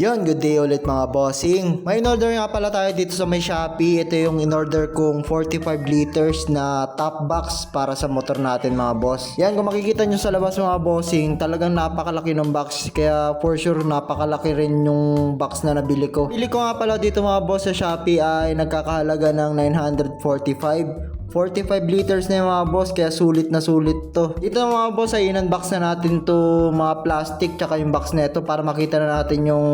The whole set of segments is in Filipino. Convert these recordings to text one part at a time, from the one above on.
Yon, good day ulit mga bossing. May in-order nga pala tayo dito sa may Shopee. Ito yung in-order kong 45 liters na top box para sa motor natin mga boss. Yan, kung makikita nyo sa labas mga bossing, talagang napakalaki ng box. Kaya for sure, napakalaki rin yung box na nabili ko. Bili ko nga pala dito mga boss sa Shopee ay nagkakahalaga ng 945. 45 liters na yung mga boss kaya sulit na sulit to. Dito mga boss ay in-unbox na natin to mga plastic tsaka yung box na ito para makita na natin yung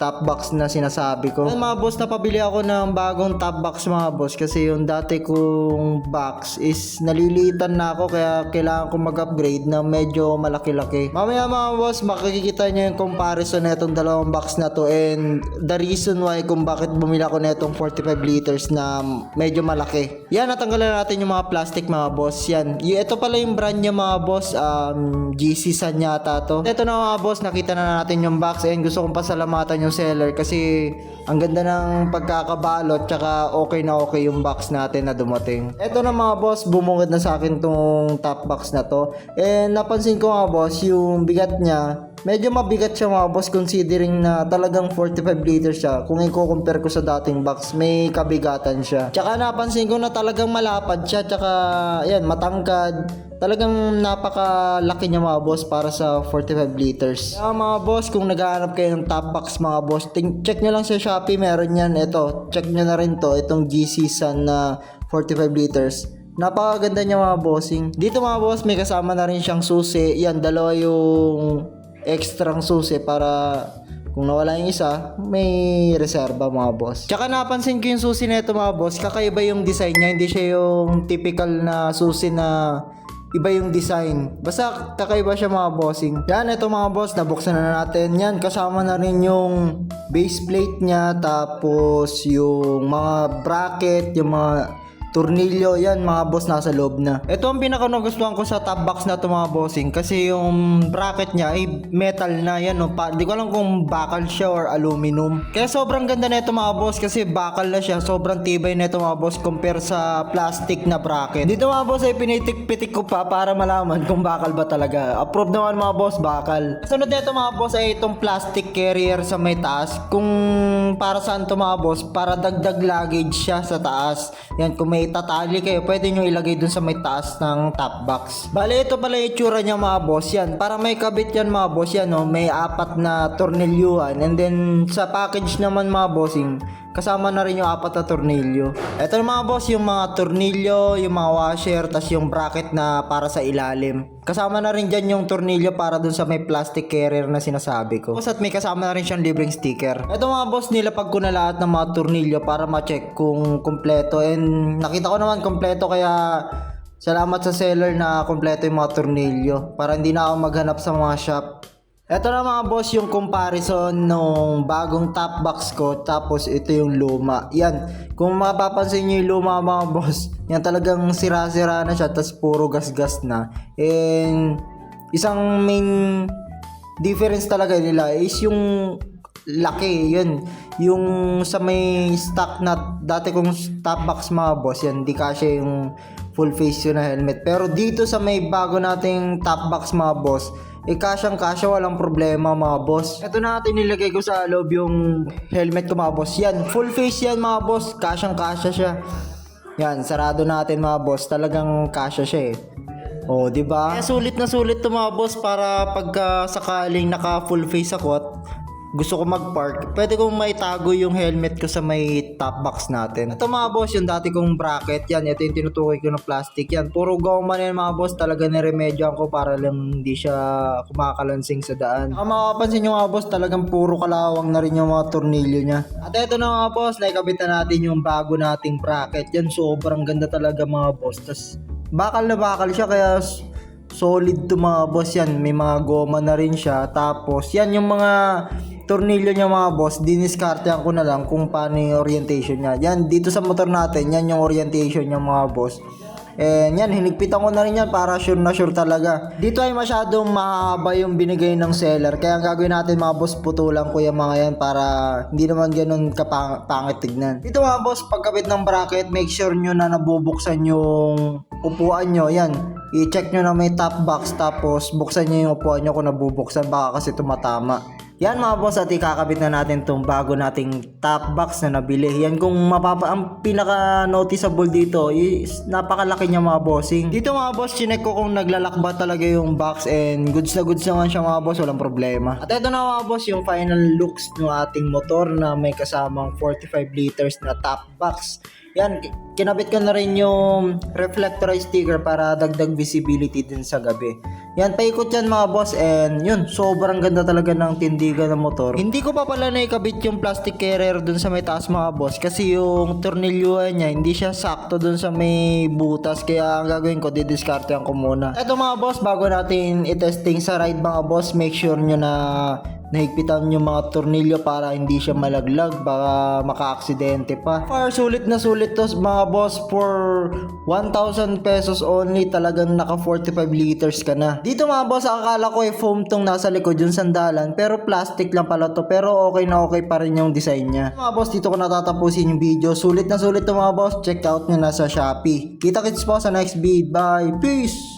top box na sinasabi ko. Ayun mga boss napabili ako ng bagong top box mga boss kasi yung dati kong box is nalilitan na ako kaya kailangan ko mag-upgrade na medyo malaki-laki. Mamaya mga boss makikita nyo yung comparison na itong dalawang box na to and the reason why kung bakit bumili ako na itong 45 liters na medyo malaki. Yan natanggalan natin yung mga plastic mga boss. Yan. Y- ito pala yung brand niya mga boss. Um, GC San yata to. Ito na mga boss, nakita na natin yung box and gusto kong pasalamatan yung seller kasi ang ganda ng pagkakabalot tsaka okay na okay yung box natin na dumating. Ito na mga boss, bumungad na sa akin tong top box na to. And napansin ko nga boss, yung bigat niya, Medyo mabigat siya mga boss considering na talagang 45 liters siya. Kung i-compare ko sa dating box, may kabigatan siya. Tsaka napansin ko na talagang malapad siya. Tsaka, yan, matangkad. Talagang napakalaki niya mga boss para sa 45 liters. Kaya mga boss, kung naghahanap kayo ng top box mga boss, ting- check nyo lang sa Shopee, meron yan. Ito, check nyo na rin to. Itong GC Sun na 45 liters. Napakaganda niya mga bossing. Dito mga boss, may kasama na rin siyang susi. Yan, dalawa yung extrang susi para kung nawala yung isa, may reserba mga boss. Tsaka napansin ko yung susi na ito mga boss, kakaiba yung design niya, hindi siya yung typical na susi na iba yung design. Basta kakaiba siya mga bossing. Yan, ito mga boss, nabuksan na natin. Yan, kasama na rin yung base plate niya, tapos yung mga bracket, yung mga Tornilyo, yan mga boss nasa loob na. Ito ang pinaka nagustuhan ko sa top box na to mga bossing kasi yung bracket niya ay metal na yan no. Pa, di ko alam kung bakal siya or aluminum. Kaya sobrang ganda na ito mga boss kasi bakal na siya. Sobrang tibay na ito mga boss compare sa plastic na bracket. Dito mga boss ay pinitik-pitik ko pa para malaman kung bakal ba talaga. Approve naman mga boss bakal. Sunod na ito mga boss ay itong plastic carrier sa may taas. Kung para saan to mga boss? Para dagdag luggage siya sa taas. Yan, kung may tatali kayo, pwede nyo ilagay dun sa may taas ng top box. Bale, ito pala yung itsura niya mga boss yan. Para may kabit yan mga boss yan, no? may apat na tornilyuhan. And then, sa package naman mga bossing, kasama na rin yung apat na tornilyo. Ito mga boss, yung mga tornilyo, yung mga washer, tas yung bracket na para sa ilalim. Kasama na rin dyan yung tornilyo para dun sa may plastic carrier na sinasabi ko. Boss, at may kasama na rin siyang libreng sticker. Ito mga boss, nilapag ko na lahat ng mga tornilyo para ma-check kung kumpleto. And nakita ko naman kumpleto kaya salamat sa seller na kumpleto yung mga tornilyo. Para hindi na ako maghanap sa mga shop. Ito na mga boss yung comparison nung bagong top box ko tapos ito yung luma. Yan, kung mapapansin nyo yung luma mga boss, yan talagang sira-sira na siya tapos puro gas-gas na. And isang main difference talaga nila is yung laki, yun. Yung sa may stock na dati kong top box mga boss, yan, di kasya yung full face yun na helmet. Pero dito sa may bago nating top box mga boss, eh kasyang kasya walang problema mga boss. Ito na natin nilagay ko sa loob yung helmet ko mga boss. Yan, full face yan mga boss. Kasyang kasya siya. Yan, sarado natin mga boss. Talagang kasya siya eh. Oh, di ba? Kaya sulit na sulit to mga boss para pagka sakaling naka full face ako at gusto ko mag-park, pwede kong maitago yung helmet ko sa may top box natin. Ito mga boss, yung dati kong bracket, yan, ito yung tinutukoy ko ng plastic, yan. Puro goma na yan mga boss, talaga niremedyoan ko para lang hindi siya kumakalansing sa daan. Saka makapansin nyo mga boss, talagang puro kalawang na rin yung mga tornilyo niya. At ito na mga boss, naikabit na natin yung bago nating bracket. Yan, sobrang ganda talaga mga boss. Tas, bakal na bakal siya, kaya solid to mga boss yan. May mga goma na rin siya. Tapos, yan yung mga tornilyo niya mga boss, diniskartehan ko na lang kung paano yung orientation niya. Yan, dito sa motor natin, yan yung orientation niya mga boss. And yan, hinigpitan ko na rin yan para sure na sure talaga. Dito ay masyadong mahaba yung binigay ng seller. Kaya ang gagawin natin mga boss, putulan ko yung mga yan para hindi naman ganun kapangit tignan. Dito mga boss, pagkabit ng bracket, make sure nyo na nabubuksan yung upuan nyo. Yan, i-check nyo na may top box tapos buksan nyo yung upuan nyo kung nabubuksan baka kasi tumatama. Yan mga boss at ikakabit na natin tong bago nating top box na nabili. Yan kung mapapa ang pinaka noticeable dito is napakalaki niya mga bossing. Dito mga boss chinek ko kung naglalak ba talaga yung box and goods na goods naman siya mga boss walang problema. At ito na mga boss yung final looks ng ating motor na may kasamang 45 liters na top box. Yan, ki- kinabit ko na rin yung reflectorized sticker para dagdag visibility din sa gabi. Yan, paikot yan mga boss and yun, sobrang ganda talaga ng tindigan ng motor. Hindi ko pa pala naikabit yung plastic carrier dun sa may taas mga boss kasi yung tornilyuhan niya hindi siya sakto dun sa may butas kaya ang gagawin ko, didiskartehan ko muna. Eto mga boss, bago natin itesting sa ride mga boss, make sure nyo na nahigpitan yung mga tornilyo para hindi siya malaglag baka maka-aksidente pa. Far sulit na sulit to mga boss for 1,000 pesos only talagang naka 45 liters ka na. Dito mga boss akala ko ay foam tong nasa likod yung sandalan pero plastic lang pala to pero okay na okay pa rin yung design niya. Mga boss dito ko natatapusin yung video. Sulit na sulit to mga boss. Check out nyo na sa Shopee. Kita kits po sa next vid. Bye. Peace!